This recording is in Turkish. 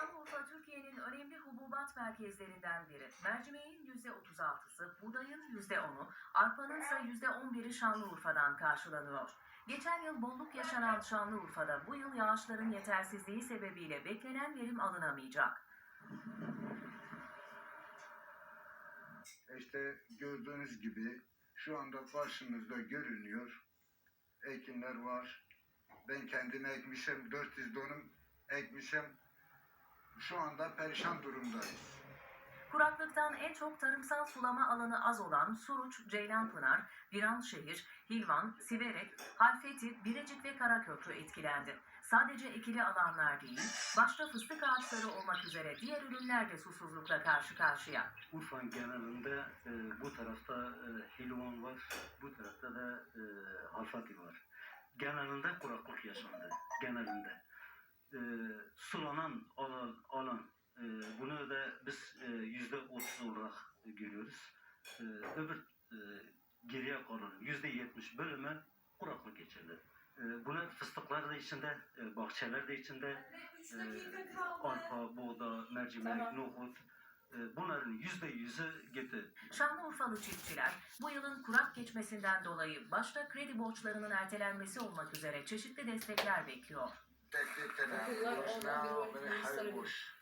Şanlıurfa Türkiye'nin önemli hububat merkezlerinden biri. Mercimeğin %36'sı, buğdayın %10'u, arpanın ise %11'i Şanlıurfa'dan karşılanıyor. Geçen yıl bolluk yaşanan Şanlıurfa'da bu yıl yağışların yetersizliği sebebiyle beklenen verim alınamayacak. İşte gördüğünüz gibi şu anda karşınızda görünüyor. Ekinler var. Ben kendim ekmişim. 400 dönüm ekmişim. Şu anda perişan durumdayız. Kuraklıktan en çok tarımsal sulama alanı az olan Suruç, Ceylanpınar, Viranşehir, Hilvan, Siverek, Halfeti, Birecik ve Karaköprü etkilendi. Sadece ekili alanlar değil, başta fıstık ağaçları olmak üzere diğer ürünler de susuzlukla karşı karşıya. Urfa'nın genelinde e, bu tarafta e, Hilvan var, bu tarafta da e, Alfati var. Genelinde kuraklık yaşandı, genelinde. E, sulanan alan, alan e, bunu da biz e, yüzde otuz olarak görüyoruz. E, öbür e, geriye kalan yüzde yetmiş bölümü kuraklık geçirdi. E, bunu fıstıklar da içinde, e, bahçeler de içinde, e, arpa, buğda, mercimek, Tamam. nohut, e, bunların yüzde yüzü gitti. Şanlıurfalı çiftçiler bu yılın kurak geçmesinden dolayı başta kredi borçlarının ertelenmesi olmak üzere çeşitli destekler bekliyor. تكتب تنعم ربنا يحاربوش